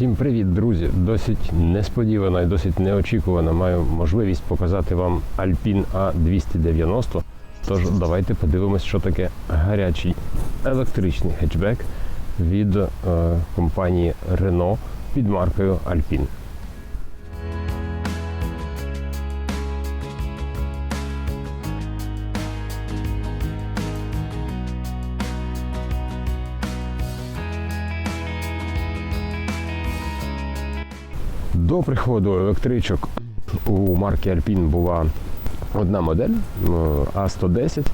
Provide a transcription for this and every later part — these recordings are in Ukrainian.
Всім привіт, друзі! Досить несподівано і досить неочікувано маю можливість показати вам Alpine A290. Тож давайте подивимось, що таке гарячий електричний хетчбек від е, компанії Renault під маркою Alpine. До приходу електричок у марки Alpine була одна модель е, А110.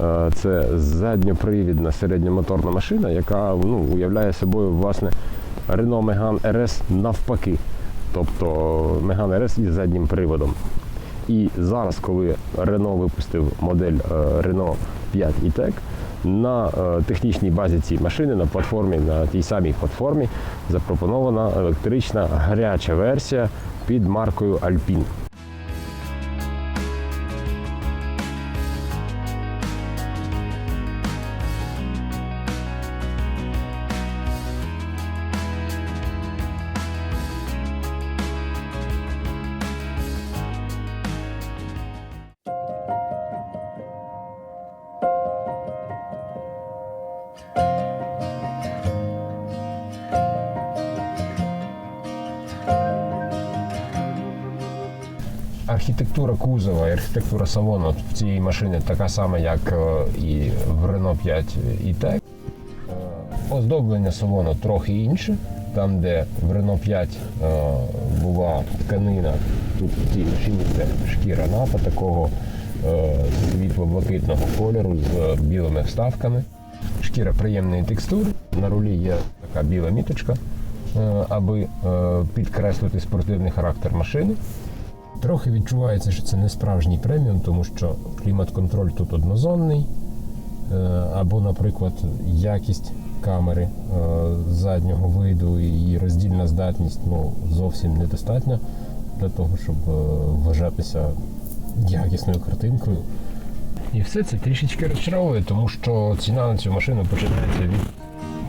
Е, Це задньопривідна середньомоторна машина, яка ну, уявляє собою власне Renault Megane RS навпаки. Тобто Megane RS із заднім приводом. І зараз, коли Renault випустив модель е, Renault 5 e-Tech, на е, технічній базі цієї машини, на платформі, на тій самій платформі запропонована електрична гаряча версія під маркою Alpine. Архітектура кузова і архітектура салону в цієї машини така сама, як е, і в Renault 5 e-Tech. Е, Оздоблення салону трохи інше. Там, де в Renault 5 е, була тканина, тут в цій машині це шкіра напа такого світло-блакитного кольору з білими вставками. Шкіра приємної текстури. На рулі є така біла міточка, аби підкреслити спортивний характер машини. Трохи відчувається, що це не справжній преміум, тому що клімат-контроль тут однозонний, е, або, наприклад, якість камери е, заднього виду і роздільна здатність ну, зовсім недостатня для того, щоб е, вважатися якісною картинкою. І все це трішечки розчаровує, тому що ціна на цю машину починається від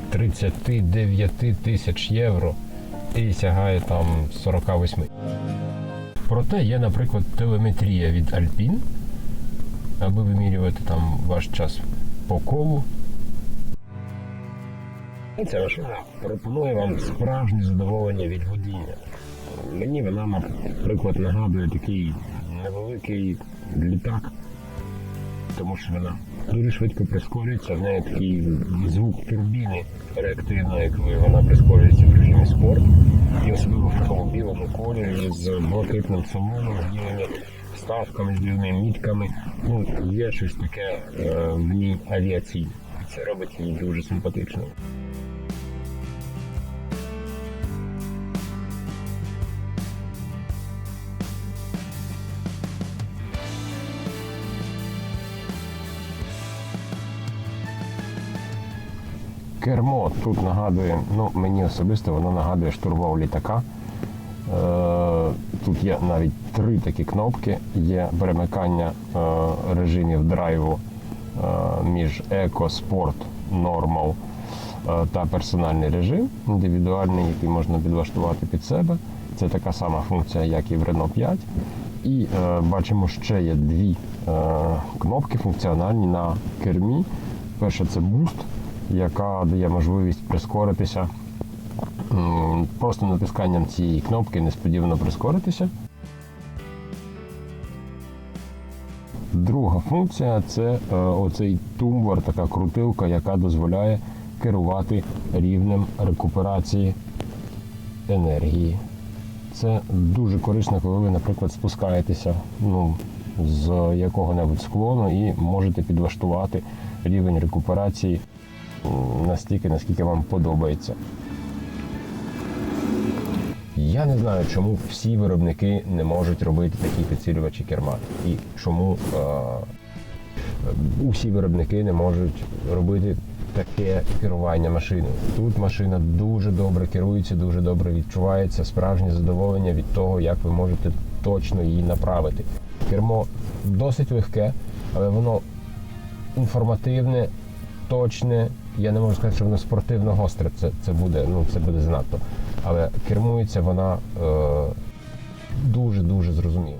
39 тисяч євро і сягає там 48. Проте є, наприклад, телеметрія від Alpine, аби вимірювати там ваш час по колу. І ця машина пропонує вам справжнє задоволення від водіння. Мені вона, наприклад, нагадує такий невеликий літак, тому що вона дуже швидко прискорюється, в неї такий звук турбіни реактивної, коли вона прискорюється в режимі спорт. І особливо в такому білому кольорі з блакитним салоном, з білими вставками, з білими мітками. Ну, є щось таке е, в ній авіаційне. Це робить її дуже симпатичною. Кермо тут нагадує, ну мені особисто воно нагадує штурвал літака. Е, тут є навіть три такі кнопки. Є перемикання е, режимів драйву е, між еко, спорт, нормал та персональний режим, індивідуальний, який можна підлаштувати під себе. Це така сама функція, як і в Renault 5. І е, бачимо, ще є дві е, кнопки функціональні на кермі. Перша це Boost, яка дає можливість прискоритися. Просто натисканням цієї кнопки несподівано прискоритися. Друга функція це е, оцей тумблер, така крутилка, яка дозволяє керувати рівнем рекуперації енергії. Це дуже корисно, коли ви, наприклад, спускаєтеся ну, з якого-небудь склону і можете підлаштувати рівень рекуперації настільки, наскільки вам подобається. Я не знаю, чому всі виробники не можуть робити такі підсилювачі керма. І чому е, усі виробники не можуть робити таке керування машиною. Тут машина дуже добре керується, дуже добре відчувається, справжнє задоволення від того, як ви можете точно її направити. Кермо досить легке, але воно інформативне, точне я не можу сказати, що воно спортивно гостре. Це, це буде, ну це буде занадто. Але кермується вона е, дуже дуже зрозуміло.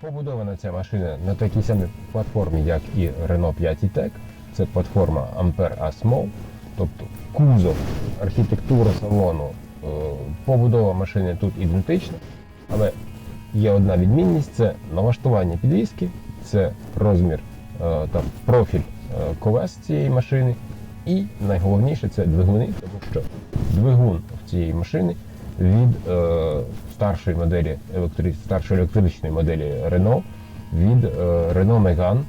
Побудована ця машина на такій самій платформі, як і Renault 5 e-Tech. Це платформа Ampere A-Small, тобто кузов, архітектура салону, е, побудова машини тут ідентична, але є одна відмінність це налаштування підвіски, це розмір е, там, профіль е, колес цієї машини. І найголовніше це двигуни, тому що двигун в цієї машини від е, старшої моделі електри... старшої електричної моделі Renault, від е, Renault Megane.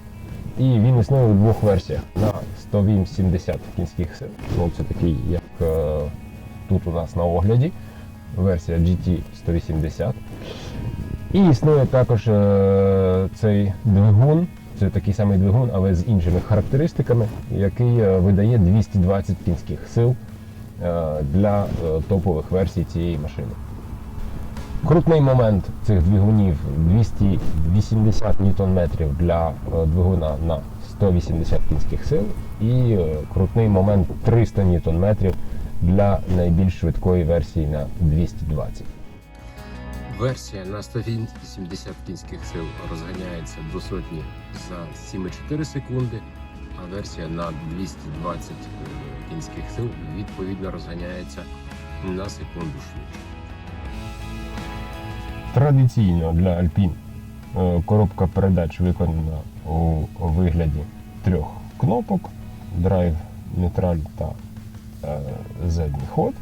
І він існує у двох версіях на 180 кінських сил. Ну, це такий, як е, тут у нас на огляді, версія GT 180. І існує також е, цей двигун, це такий самий двигун, але з іншими характеристиками, який е, видає 220 кінських сил е, для е, топових версій цієї машини. Крутний момент цих двигунів 280 Нм для е, двигуна на 180 кінських сил і е, крутний момент 300 Нм для найбільш швидкої версії на 220. Версія на 180 кінських сил розганяється до сотні за 7,4 секунди, а версія на 220 кінських сил відповідно розганяється на секунду швидше. Традиційно для Alpine е, коробка передач виконана у вигляді трьох кнопок: драйв, нейтраль та е, задній ход.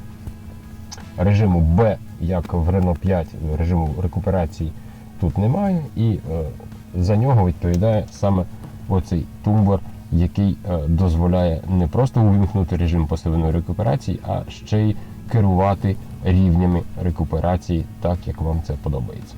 Режиму B, як в Renault 5, режиму рекуперації тут немає, і е, за нього відповідає саме оцей тумблер, який е, дозволяє не просто увімкнути режим посиленої рекуперації, а ще й керувати рівнями рекуперації так, як вам це подобається.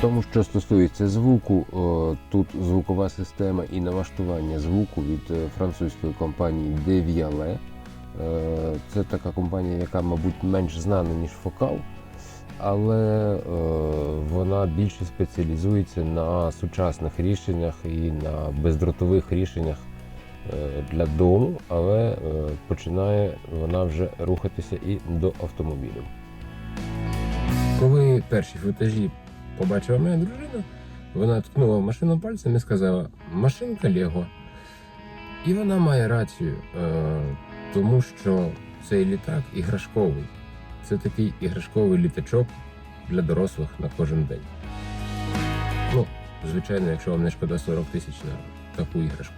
Тому, що стосується звуку, тут звукова система і налаштування звуку від е, французької компанії Devialet. Е, Це така компанія, яка, мабуть, менш знана, ніж Focal, але е, вона більше спеціалізується на сучасних рішеннях і на бездротових рішеннях е, для дому, але е, починає вона вже рухатися і до автомобілів. Коли перші футажі побачила моя дружина, вона ткнула в машину пальцем і сказала: машинка Лего. І вона має рацію, е, тому що цей літак іграшковий. Це такий іграшковий літачок для дорослих на кожен день. Ну, звичайно, якщо вам не шкода 40 тисяч на таку іграшку.